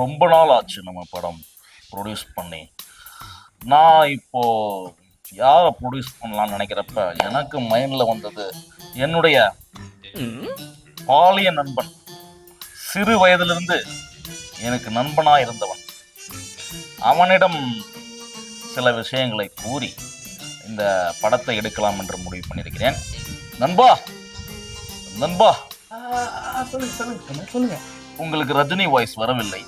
ரொம்ப நாள் ஆச்சு நம்ம படம் ப்ரொடியூஸ் பண்ணி. நான் இப்போ யாரை ப்ரொடியூஸ் பண்ணலாம்னு நினைக்கிறப்ப எனக்கு மைண்டில் வந்தது என்னுடைய பாலிய நண்பன். சிறு வயதிலிருந்து எனக்கு நண்பனாக இருந்தவன். அவனிடம் சில விஷயங்களை கூறி இந்த படத்தை எடுக்கலாம் என்று முடிவு பண்ணியிருக்கிறேன். நண்பா நண்பா. சொல்லுங்க சொல்லுங்க சொல்லுங்க. உங்களுக்கு ரஜினி வாய்ஸ் வரவில்லை.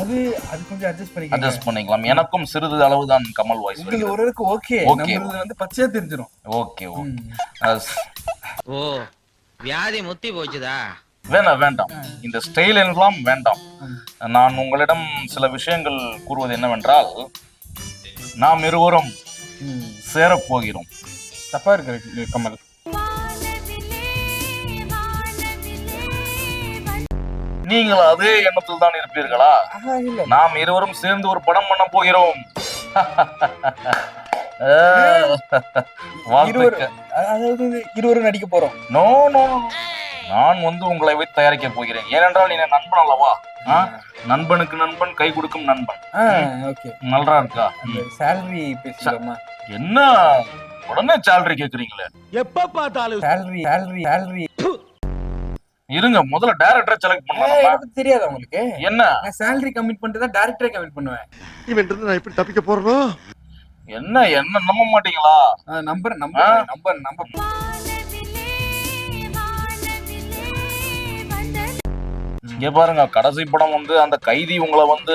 அது அது கொஞ்சம் அட்ஜஸ்ட் பண்ணிக்கோங்க. அட்ஜஸ்ட் பண்ணிக்கலாம். எனக்கும் சிறிது அளவுதான் கமல் வாய்ஸ் உங்களுக்கு ஒரு அளவுக்கு ஓகே. நம்மளுது வந்து பச்சையா தெரிஞ்சிடும் ஓகே ஓகே ஓ வியாதி முத்தி போச்சுதா? வேண்டாம். வேண்டாம் இந்த ஸ்டைல் எல்லாம் வேண்டாம். நான் உங்களிடம் சில விஷயங்கள் கூறுவது என்னவென்றால் நாம் இருவரும் ம். சேரப் போகிறோம் தப்பா இருக்கு கமல். நீங்கள் அதே எண்ணத்தில் தான் இருப்பீர்களா? நாம் இருவரும் சேர்ந்து ஒரு படம் பண்ண போகிறோம். அதாவது இருவரும் நடிக்க போறோம். நோ நோ நான் வந்து உங்களை வைத்து தயாரிக்க போகிறேன். ஏனென்றால் நீ நண்பன் அல்லவா? ஆ? நண்பனுக்கு நண்பன் கை கொடுக்கும் நண்பன். ஓகே. நல்லா இருக்கா salary பேசிக்கலாமா? என்ன? உடனே சேலரி கேக்குறீங்களே. எப்ப பார்த்தாலும் salary salary salary. இருங்க முதல்ல டைரக்டரை செலக்ட் பண்ணலாம்? எனக்கு தெரியாதா உங்களுக்கு என்ன? நான் salary கமிட் பண்ணிட்டு தான் டேரக்டரே கமிட் பண்ணுவேன். இவன் இருந்து நான் எப்படி தப்பிக்க போறனோ? என்ன என்ன நம்ப மாட்டீங்களா? நம்பர் நம்பர் நம்பர் நம்பர் இங்க பாருங்க கடைசி படம் வந்து அந்த கைதி உங்களை வந்து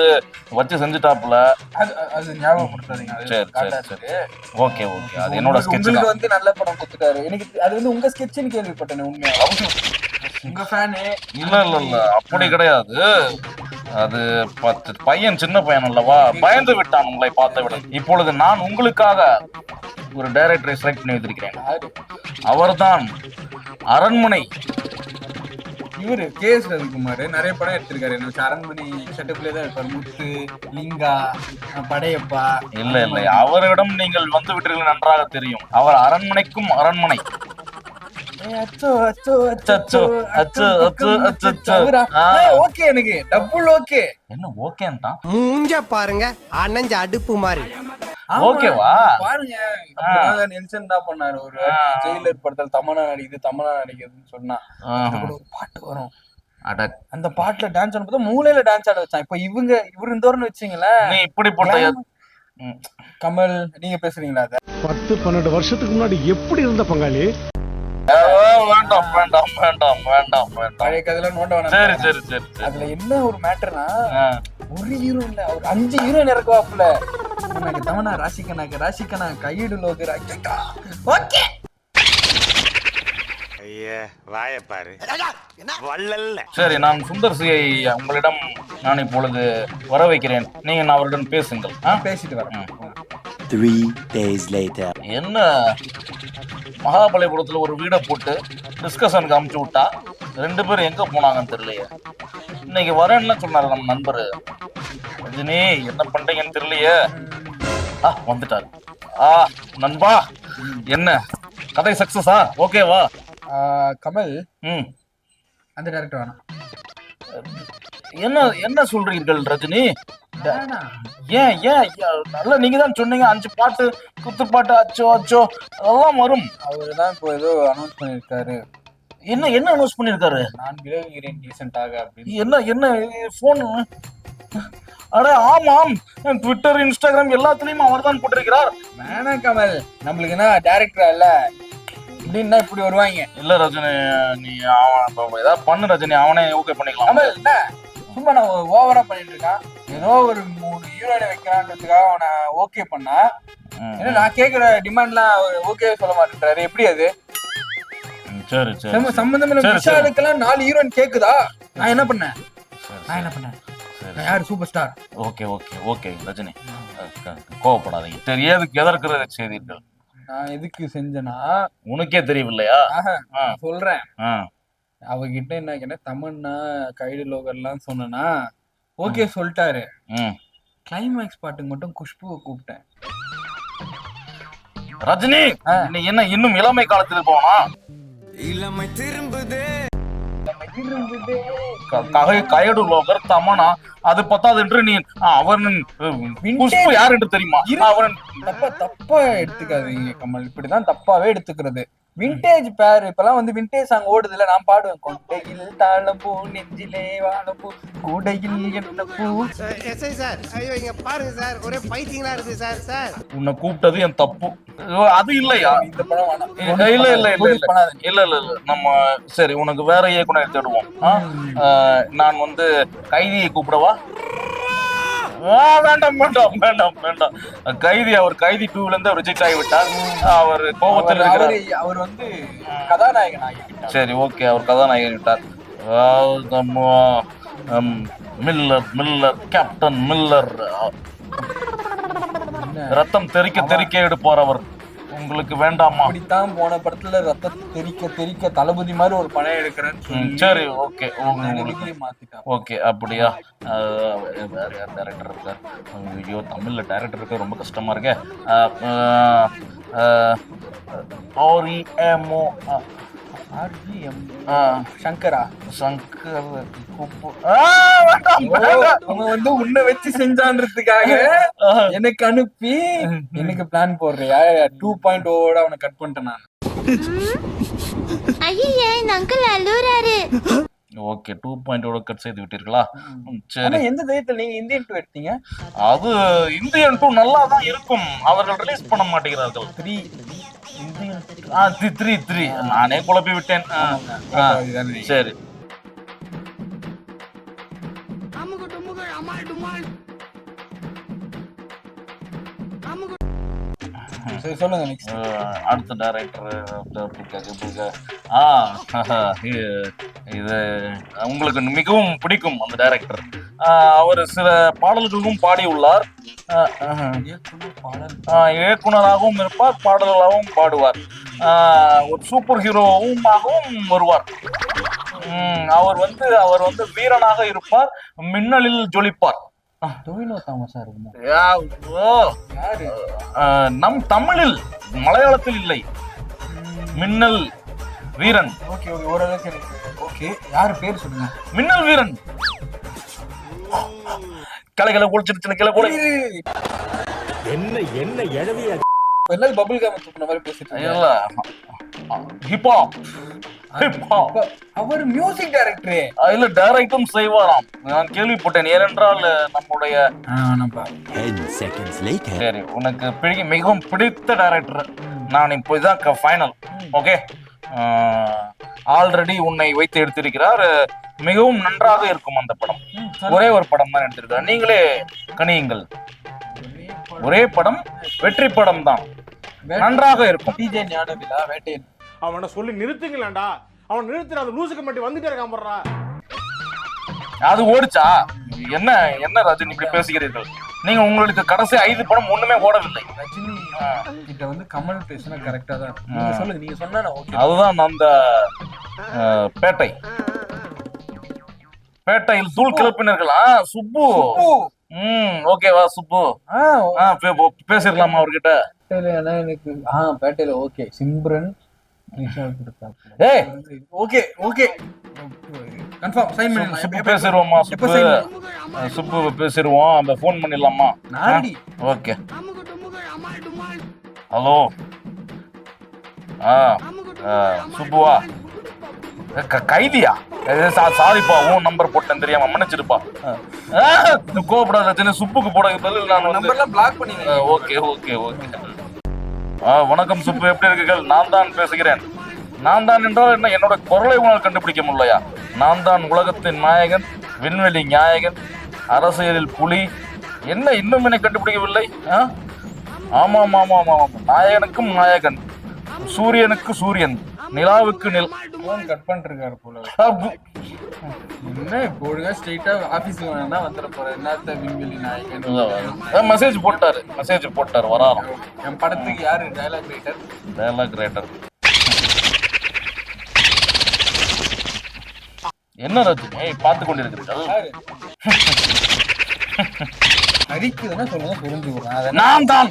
வச்சு செஞ்சுட்டாப்புல. அது அது ஞாபகப்படுத்தாதீங்க சரி, சரி. Okay okay. அது என்னோட ஸ்கெட்ச் வந்து நல்ல படம் கொடுத்துட்டாரு. எனக்கு அது வந்து உங்க ஸ்கெட்ச்னு கேள்விப்பட்டேன் உண்மையா? உங்க ஃபேனு இல்ல இல்ல இல்ல. அப்படி கிடையாது. அது பத்து பையன் சின்ன பையன் அல்லவா? பயந்து விட்டான் உங்களை பார்த்து விட. இப்பொழுது நான் உங்களுக்காக ஒரு டைரக்டரை செலக்ட் பண்ணி வைத்திருக்கிறேன் அவர்தான் அரண்மனை. இவரு கே. எஸ் ரவிக்குமார் நிறைய படம் எடுத்திருக்காரு. என்ன அரண்மனை செட்டப்லேயே தான் இருப்பார். முத்து லிங்கா படையப்பா. இல்ல இல்லை. அவரிடம் நீங்கள் வந்து விட்டீர்கள் நன்றாக தெரியும். அவர் அரண்மனைக்கும் அரண்மனை. ஓகே எனக்கு டபுள் ஓகே என்ன ஓகேன்ட்டான் மூஞ்ச பாருங்க அணைஞ்ச அடுப்பு மாதிரி ஓகேவா? பாருங்க அப்படிதான் நெல்சன் தான் பண்ணாரு ஒரு ஜெயிலர் படத்துல தமனா நடிக்குது தமனா நடிக்குதுன்னு சொன்னா ஒரு பாட்டு வரும் அட அந்த பாட்டுல டான்ஸ் ஆட பார்த்தா மூலையில டான்ஸ் ஆட வச்சான் இப்ப இவங்க இவரு இருந்தோர்னு வச்சீங்களேன் நீ ம், கமல் நீங்க பேசுறீங்களா அத பத்து பன்னெண்டு வருஷத்துக்கு முன்னாடி எப்படி இருந்த பங்காளி வேண்டாம் வேண்டாம் வேண்டாம் வேண்டாம் வேண்டாம். பழைய கதையில நோண்ட வேணாம். சரி சரி சரி அதுல என்ன ஒரு மேட்டர்னா ஒரு ஹீரோ இல்ல ஒரு அஞ்சு ஹீரோயின் இறக்குவாப்புல. எனக்கு தமனா ராசிகனாக்கு ராசிகனா கையிடு லோகர் ஓகே. ஐயா வாய பாரு. வள்ளல்ல. சரி நான் சுந்தர் சியை உங்களிடம் நான் இப்பொழுது வர வைக்கிறேன் நீங்க நான் அவருடன் பேசுங்கள் ஆ? பேசிட்டு வரேன். Three days later. என்ன? மகாபலிபுரத்துல ஒரு வீடை போட்டு டிஸ்கஷனுக்கு அமுச்சு விட்டா ரெண்டு பேரும் எங்க போனாங்கன்னு தெரியலையே. இன்னைக்கு வரேன்னு சொன்னாரு நம்ம நண்பர். ரஜினி என்ன பண்றீங்கன்னு தெரியலையே. ஆ வந்துட்டாரு. ஆ நண்பா என்ன? கதை சக்சஸா ஓகேவா கமல். ம். அந்த டேரக்டர் வேணாம். என்ன என்ன சொல்றீர்கள் ரஜினி. ஏன் ஏன்? நல்லா நீங்க தான் சொன்னீங்க. அஞ்சு பாட்டு குத்து பாட்டு அச்சோ அச்சோ அதெல்லாம் வரும். அவரு தான் இப்போ ஏதோ அனௌன்ஸ் பண்ணிருக்காரு என்ன என்ன அனௌன்ஸ் பண்ணிருக்காரு நான் விலகுகிறேன் ரீசெண்டாக அப்படின்னு. என்ன என்ன போன் அட ஆமாம் ட்விட்டர் இன்ஸ்டாகிராம் எல்லாத்துலயும் அவர் தான் போட்டிருக்கிறார். வேணாம் கமல்? நம்மளுக்கு என்ன டேரக்டர் இல்ல? இப்படின்னா இப்படி வருவாங்க. இல்ல ரஜினி நீ அவன் ஏதாவது பண்ணு ரஜினி. அவனே ஓகே பண்ணிக்கலாம். கமல் என்ன? சும்மா நான் ஓவரா பண்ணிட்டு இருக்கான். ஏதோ ஒரு மூணு ஹீரோயினை வைக்கிறான்றதுக்காக அவனை ஓகே பண்ணா. ஏன்னா நான் கேக்குற டிமாண்ட்லாம் அவர் ஓகே சொல்ல மாட்டேன்றாரு. எப்படி அது? சரி சரி நம்ம சம்பந்தம் இல்ல சரி, சரி. விஷாலுக்கெல்லாம் நாலு ஹீரோயின் கேக்குதா? நான் என்ன பண்ணேன்? நான் என்ன பண்ணேன்? யாரு? Super star okay okay okay Rajini கோவப்படாதீங்க. தெரியாதுக்கு எதற்கு செய்தீர்கள்? நான் எதுக்கு செஞ்சேன்னா உனக்கே தெரியவில்லையா? சொல்றேன். அவகிட்ட என்ன கேட்டேன்? தமன்னா கைடு லோகர்லாம் சொன்னேன்னா ஓகே சொல்லிட்டாரு. கிளைமேக்ஸ் பாட்டுக்கு மட்டும் குஷ்புவை கூப்பிட்டேன். ரஜினி. நீ என்ன இன்னும் இளமை காலத்தில் போனா? இளமை ககை கயடு லோகர் தமனா அது பத்தாது என்று நீ அவன் யார் என்று தெரியுமா. அவன் தப்பா தப்பா எடுத்துக்காதீங்க கமல். இப்படிதான் தப்பாவே எடுத்துக்கிறது. விண்டேஜ் பேர் இப்பெல்லாம் வந்து விண்டேஜ் சாங் ஓடுதுல நான் பாடுவேன். கொண்டையில் தாழம்பூ நெஞ்சிலே வாழப்பூ கூடையில் என்ன பூ. சார். ஐயோ இங்க பாருங்க சார். ஒரே பைத்தியங்களா இருக்கு சார் சார். உன்னை கூப்பிட்டது என் தப்பு. அது இல்லையா? இந்த படம் இல்ல இல்ல இல்ல இல்ல. இல்ல. இல்ல இல்ல இல்ல. நம்ம சரி உனக்கு வேற இயக்குனர் தேடுவோம் நான் வந்து கைதியை கூப்பிடவா? வேண்டாம் வேண்டாம் வேண்டாம் வேண்டாம். கைதி அவர் கைதி டூல இருந்து ரிஜெக்ட் ஆகிவிட்டார். அவர் கோபத்தில் இருக்கிறார். அவரு- வந்து கதாநாயகன் சரி ஓகே அவர் கதாநாயகன் விட்டார் மில்லர் மில்லர் கேப்டன் மில்லர். ரத்தம் தெறிக்க தெறிக்க எடுப்பார் அவர். உங்களுக்கு வேண்டாமா அப்படித்தான் போன படத்துல ரத்தத்தை தெறிக்க தெறிக்க தளபதி மாதிரி ஒரு படம் எடுக்கிறேன்னு சரி ஓகே உங்களுக்கு ஓகே அப்படியா வேற யார் டேரக்டர் இருக்கார் ஐயோ தமிழ்ல டேரக்டர் இருக்க ரொம்ப கஷ்டமா இருக்கே ஆர்இஎம்ஓ RGM. Uh, சங்கரா. அவன் வந்து உன்னை வச்சு செஞ்சான்றதுக்காக எனக்கு அனுப்பி எனக்கு பிளான் போடுறியா? டூ பாயிண்ட் ஓட அவனை கட் பண்ணிட்டேன் நான். ஐயே அங்கிள் அழுறாரு ஓகே டூ பாயிண்டோட கட் செய்து விட்டீர்களா? சரி. எந்த தைரியத்துல நீங்க இந்தியன் டூ எடுத்தீங்க? அது இந்தியன் டூ நல்லா தான் இருக்கும். அவர்கள் ரிலீஸ் பண்ண மாட்டேங்கிறார்கள். த்ரீ த்ரீ த்ரீ நானே குழப்பி விட்டேன் சரி சரி சொல்லுங்க நெக்ஸ்ட் அடுத்த டைரக்டர் ஆ இது- உங்களுக்கு மிகவும் பிடிக்கும் அந்த டைரக்டர் அவர் சில பாடல்களும் பாடியுள்ளார். இயக்குனராகவும் இருப்பார் பாடல்களாகவும் பாடுவார். ஒரு சூப்பர் ஹீரோவுமாகவும் வருவார். உம் அவர் வந்து அவர் வந்து வீரனாக இருப்பார் மின்னலில் ஜொலிப்பார். டொவினோ தாமஸா இருக்குமா யா, ஓ. யாரு? ஆஹ் நம் தமிழில் மலையாளத்தில் இல்லை. மின்னல் வீரன். ஓகே ஓகே ஓரளவுக்கு எனக்கு ஓகே. யாரு பேர் சொல்லுங்க? மின்னல் வீரன். கலை கலை குளிச்சிருச்சு கிளை கூட என்ன என்ன எழவியா எல்லாம் பபுள் காம மாதிரி பேசிட்டு ஹிப்ஹாப் அவர் மியூசிக் டைரக்டரே இல்ல டைரக்டும் செய்வாராம். நான் கேள்விப்பட்டேன் ஏனென்றால் நம்முடைய ஆனாப்பா 10 seconds later. சரி உனக்கு பிடி மிகவும் பிடித்த டைரக்டர் நான் இப்போ இதான் ஃபைனல் ஓகே ஆல்ரெடி உன்னை வைத்து எடுத்திருக்கிறார். மிகவும் நன்றாக இருக்கும் அந்த படம். ஒரே ஒரு படம் தான் எடுத்திருக்கிறார். நீங்களே கணியுங்கள். ஒரே படம் வெற்றி படம் தான். நன்றாக இருக்கும். டிஜே ஞானவிலா வேட்டையன். அவனை சொல்லி நிறுத்துங்களேன்டா. அவன் நிறுத்துற அந்த லூசுக்கு மட்டும் வந்துட்டே இருக்கான் போடுறா அது ஓடிச்சா? என்ன என்ன ரஜினி இப்படி பேசுகிறீர்கள்? நீங்க உங்களுக்கு கடைசி ஐந்து படம் ஒண்ணுமே ஓடவில்லை. ரஜினி கிட்ட வந்து கமல் பேசினா கரெக்டா தான். நீங்க சொல்லுங்க நீங்க சொன்னா ஓகே அதுதான் அந்த பேட்டை. பேட்டையில் தூள் கிளப்பினர்கள்? சுப்பு. ம் ஓகேவா சுப்பு. பேசிடலாமா அவர்கிட்ட? எனக்கு ஆ பேட்டையில ஓகே சிம்ரன். ஏய் okay okay. Confirm sign Subbu பண்ணி? பேசிடுவோமா சுப்பு. பேசிடுவோம். அந்த ஃபோன் பண்ணிடலாமா? ஓகே. ஹலோ. ஆ ஆ, சுப்புவா. கைதியா? சாரிப்பா உன் நம்பர் போட்டேன் தெரியாம மன்னிச்சிருப்பா ரஜினி சுப்புக்கு போட பதில் நான் நம்பர்லாம் பிளாக் பண்ணிடுங்க. Okay okay okay. வணக்கம் சுப்பு. எப்படி இருக்கீர்கள்? நான் தான் பேசுகிறேன். நான் தான் என்றால் என்ன? என்னோட குரலை உங்களால் கண்டுபிடிக்க முடியலையா? நான் தான் உலகத்தின் நாயகன் விண்வெளி நாயகன் அரசியலில் புலி. என்ன இன்னும் என்னை கண்டுபிடிக்கவில்லை? ஆ? ஆமாம் ஆமாம் ஆமாம். நாயகனுக்கும் நாயகன். சூரியனுக்கு சூரியன். நிலாவுக்கு நில் ஃபோன் கட் பண்ணிருக்காரு போல. என்ன இப்போ ஒழுங்கா ஸ்ட்ரெயிட்டா ஆபீஸ்க்கு வேணா வந்துட போறேன் என்னத்த விண்வெளி நாயகன்? மெசேஜ் போட்டாரு. மெசேஜ் போட்டாரு. வராராம். என் படத்துக்கு யாரு? டயலாக் ரைட்டர் டயலாக் ரைட்டர் என்ன ரஜினி பார்த்து கொண்டிருக்கிறீர்கள். அடிக்குதுன்னா சொல்லுங்க புரிஞ்சுக்கிறேன் நான் தான்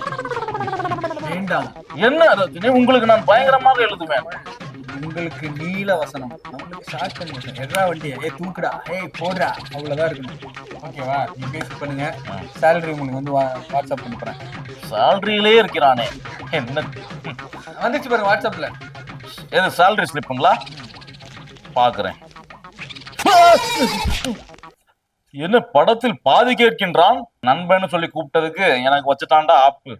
வேண்டாம். என்ன ரஜினி உங்களுக்கு நான் பயங்கரமாக எழுதுவேன். உங்களுக்கு நீல வசனம். நம்மளுக்கு ஷார்ட் வசனம் எட்ரா வண்டியா. ஏய் தூக்குடா. ஏய் போடுறா. அவ்வளவுதான் இருக்கணும். ஓகேவா? நீ பேசி பண்ணுங்க. சேலரி உங்களுக்கு வந்து வாட்ஸ்அப் அனுப்புறேன். சேலரியிலே இருக்கிறானே. என்ன? வந்துச்சு பாருங்க வாட்ஸ்அப்ல எது சேலரி ஸ்லிப்புங்களா பாக்குறேன். என்ன படத்தில் பாதி கேட்கின்றான்? நண்பன்னு சொல்லி கூப்பிட்டதுக்கு எனக்கு வச்சுட்டான்டா ஆப்பு.